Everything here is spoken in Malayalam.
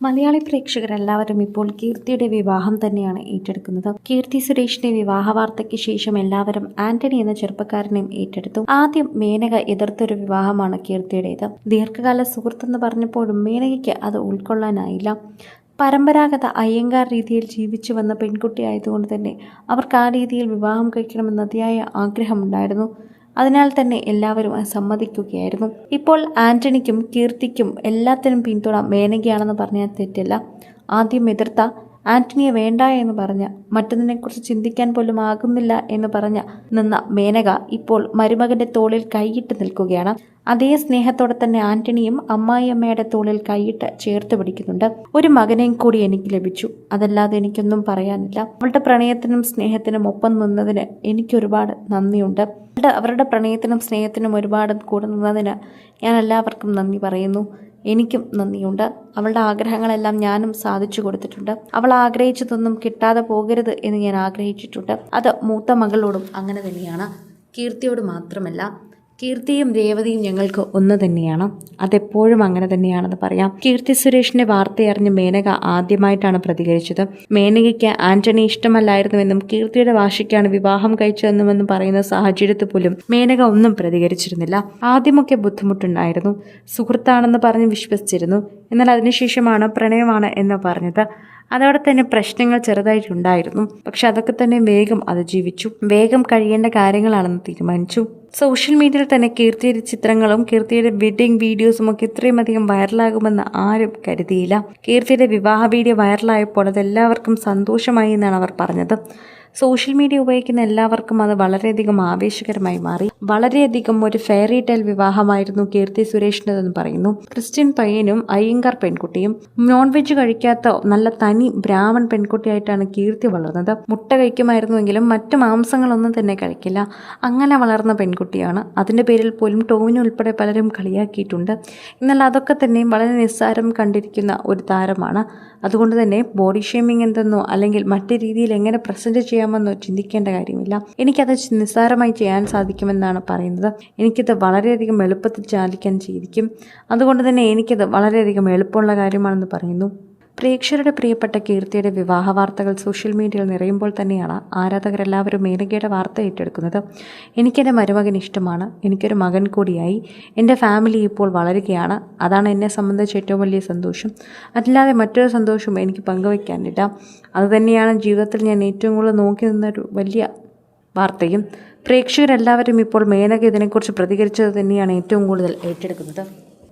മലയാളി പ്രേക്ഷകർ എല്ലാവരും ഇപ്പോൾ കീർത്തിയുടെ വിവാഹം തന്നെയാണ് ഏറ്റെടുക്കുന്നത്. കീർത്തി സുരേഷിന്റെ വിവാഹ വാർത്തയ്ക്ക് ശേഷം എല്ലാവരും ആന്റണി എന്ന ചെറുപ്പക്കാരനെയും ഏറ്റെടുത്തു. ആദ്യം മേനക എതിർത്തൊരു വിവാഹമാണ് കീർത്തിയുടേത്. ദീർഘകാല സുഹൃത്തെന്ന് പറഞ്ഞപ്പോഴും മേനകയ്ക്ക് അത് ഉൾക്കൊള്ളാനായില്ല. പരമ്പരാഗത അയ്യങ്കാർ രീതിയിൽ ജീവിച്ചു വന്ന പെൺകുട്ടി ആയതുകൊണ്ട് തന്നെ അവർക്ക് ആ രീതിയിൽ വിവാഹം കഴിക്കണമെന്ന് അതിയായ ആഗ്രഹമുണ്ടായിരുന്നു. അതിനാൽ തന്നെ എല്ലാവരും സമ്മതിക്കുകയായിരുന്നു. ഇപ്പോൾ ആന്റണിക്കും കീർത്തിക്കും എല്ലാത്തിനും പിന്തുണ മേനകയാണെന്ന് പറഞ്ഞാൽ തെറ്റില്ല. ആദ്യം എതിർത്ത ആന്റണിയെ വേണ്ട എന്ന് പറഞ്ഞ മറ്റൊന്നിനെക്കുറിച്ച് ചിന്തിക്കാൻ പോലും ആകുന്നില്ല എന്ന് പറഞ്ഞ നിന്ന മേനക ഇപ്പോൾ മരുമകന്റെ തോളിൽ കൈയിട്ട് നിൽക്കുകയാണ്. അതേ സ്നേഹത്തോടെ തന്നെ ആന്റണിയും അമ്മായിയമ്മയുടെ തോളിൽ കൈയിട്ട് ചേർത്ത് പിടിക്കുന്നുണ്ട്. ഒരു മകനെയും കൂടി എനിക്ക് ലഭിച്ചു. അതല്ലാതെ എനിക്കൊന്നും പറയാനില്ല. അവളുടെ പ്രണയത്തിനും സ്നേഹത്തിനും ഒപ്പം നിന്നതിന് എനിക്ക് ഒരുപാട് നന്ദിയുണ്ട്. അവരുടെ പ്രണയത്തിനും സ്നേഹത്തിനും ഒരുപാട് കൂടുന്നതിന് ഞാൻ എല്ലാവർക്കും നന്ദി പറയുന്നു. എനിക്കും നന്ദിയുണ്ട്. അവളുടെ ആഗ്രഹങ്ങളെല്ലാം ഞാനും സാധിച്ചു കൊടുത്തിട്ടുണ്ട്. അവൾ ആഗ്രഹിച്ചതൊന്നും കിട്ടാതെ പോകരുത് എന്ന് ഞാൻ ആഗ്രഹിച്ചിട്ടുണ്ട്. അത് മൂത്ത മകളോടും അങ്ങനെ തന്നെയാണ്. കീർത്തിയോട് മാത്രമല്ല കീർത്തിയും രേവതിയും ഞങ്ങൾക്ക് ഒന്ന് തന്നെയാണ്. അതെപ്പോഴും അങ്ങനെ തന്നെയാണെന്ന് പറയാം. കീർത്തി സുരേഷിന്റെ വാർത്തയറിഞ്ഞ് മേനക ആദ്യമായിട്ടാണ് പ്രതികരിച്ചത്. മേനകയ്ക്ക് ആന്റണി ഇഷ്ടമല്ലായിരുന്നുവെന്നും കീർത്തിയുടെ വാശിക്കാണ് വിവാഹം കഴിച്ചതെന്നുമെന്നും പറയുന്ന സാഹചര്യത്തിൽ പോലും മേനക ഒന്നും പ്രതികരിച്ചിരുന്നില്ല. ആദ്യമൊക്കെ ബുദ്ധിമുട്ടുണ്ടായിരുന്നു. സുഹൃത്താണെന്ന് പറഞ്ഞ് വിശ്വസിച്ചിരുന്നു. എന്നാൽ അതിനുശേഷമാണ് പ്രണയമാണ് എന്ന് പറഞ്ഞത്. അതോടെ തന്നെ പ്രശ്നങ്ങൾ ചെറുതായിട്ടുണ്ടായിരുന്നു. പക്ഷെ അതൊക്കെ തന്നെ വേഗം അതിജീവിച്ചു. വേഗം കഴിയേണ്ട കാര്യങ്ങളാണെന്ന് തീരുമാനിച്ചു. സോഷ്യൽ മീഡിയയിൽ തന്നെ കീർത്തിയുടെ ചിത്രങ്ങളും കീർത്തിയുടെ വെഡിങ് വീഡിയോസും ഒക്കെ ഇത്രയും അധികം വൈറലാകുമെന്ന് ആരും കരുതിയില്ല. കീർത്തിയുടെ വിവാഹ വീഡിയോ വൈറലായപ്പോൾ അത് എല്ലാവർക്കും സന്തോഷമായി എന്നാണ് അവർ പറഞ്ഞത്. സോഷ്യൽ മീഡിയ ഉപയോഗിക്കുന്ന എല്ലാവർക്കും അത് വളരെയധികം ആവേശകരമായി മാറി. വളരെയധികം ഒരു ഫെയറി ടെൽ വിവാഹമായിരുന്നു കീർത്തി സുരേഷിന്റെതെന്ന് പറയുന്നു. ക്രിസ്ത്യൻ പയ്യനും അയ്യങ്കാർ പെൺകുട്ടിയും നോൺ വെജ് കഴിക്കാത്ത നല്ല തനി ബ്രാഹ്മൺ പെൺകുട്ടിയായിട്ടാണ് കീർത്തി വളർന്നത്. മുട്ട കഴിക്കുമായിരുന്നുവെങ്കിലും മറ്റു മാംസങ്ങളൊന്നും തന്നെ കഴിക്കില്ല. അങ്ങനെ വളർന്ന പെൺകുട്ടിയാണ്. അതിന്റെ പേരിൽ പോലും ടോവിന് ഉൾപ്പെടെ പലരും കളിയാക്കിയിട്ടുണ്ട്. എന്നാൽ അതൊക്കെ തന്നെ വളരെ നിസ്സാരം കണ്ടിരിക്കുന്ന ഒരു താരമാണ്. അതുകൊണ്ട് തന്നെ ബോഡി ഷേമിംഗ് എന്തെന്നോ അല്ലെങ്കിൽ മറ്റു രീതിയിൽ എങ്ങനെ പ്രസന്റ് ചെയ്യാമെന്നോ ചിന്തിക്കേണ്ട കാര്യമില്ല. എനിക്കത് നിസ്സാരമായി ചെയ്യാൻ സാധിക്കുമെന്നാണ് പറയുന്നത്. എനിക്കത് വളരെയധികം എളുപ്പത്തിൽ ചാലിക്കാൻ സാധിക്കും അതുകൊണ്ട് തന്നെ എനിക്കത് വളരെയധികം എളുപ്പമുള്ള കാര്യമാണെന്ന് പറയുന്നു. പ്രേക്ഷകരുടെ പ്രിയപ്പെട്ട കീർത്തിയുടെ വിവാഹ വാർത്തകൾ സോഷ്യൽ മീഡിയയിൽ നിറയുമ്പോൾ തന്നെയാണ് ആരാധകരെല്ലാവരും മേനകയുടെ വാർത്ത ഏറ്റെടുക്കുന്നത്. എനിക്കെന്റെ മരുമകൻ ഇഷ്ടമാണ്. എനിക്കൊരു മകൻ കൂടിയായി. എന്റെ ഫാമിലി ഇപ്പോൾ വളരുകയാണ്. അതാണ് എന്നെ സംബന്ധിച്ച് ഏറ്റവും വലിയ സന്തോഷം. അല്ലാതെ മറ്റൊരു സന്തോഷവും എനിക്ക് പങ്കുവയ്ക്കാനില്ല. അതുതന്നെയാണ് ജീവിതത്തിൽ ഞാൻ ഏറ്റവും കൂടുതൽ നോക്കി നിന്നൊരു വലിയ വാർത്തയും. പ്രേക്ഷകരെല്ലാവരും ഇപ്പോൾ മേനക ഇതിനെക്കുറിച്ച് പ്രതികരിച്ചത് തന്നെയാണ് ഏറ്റവും കൂടുതൽ ഏറ്റെടുക്കുന്നത്.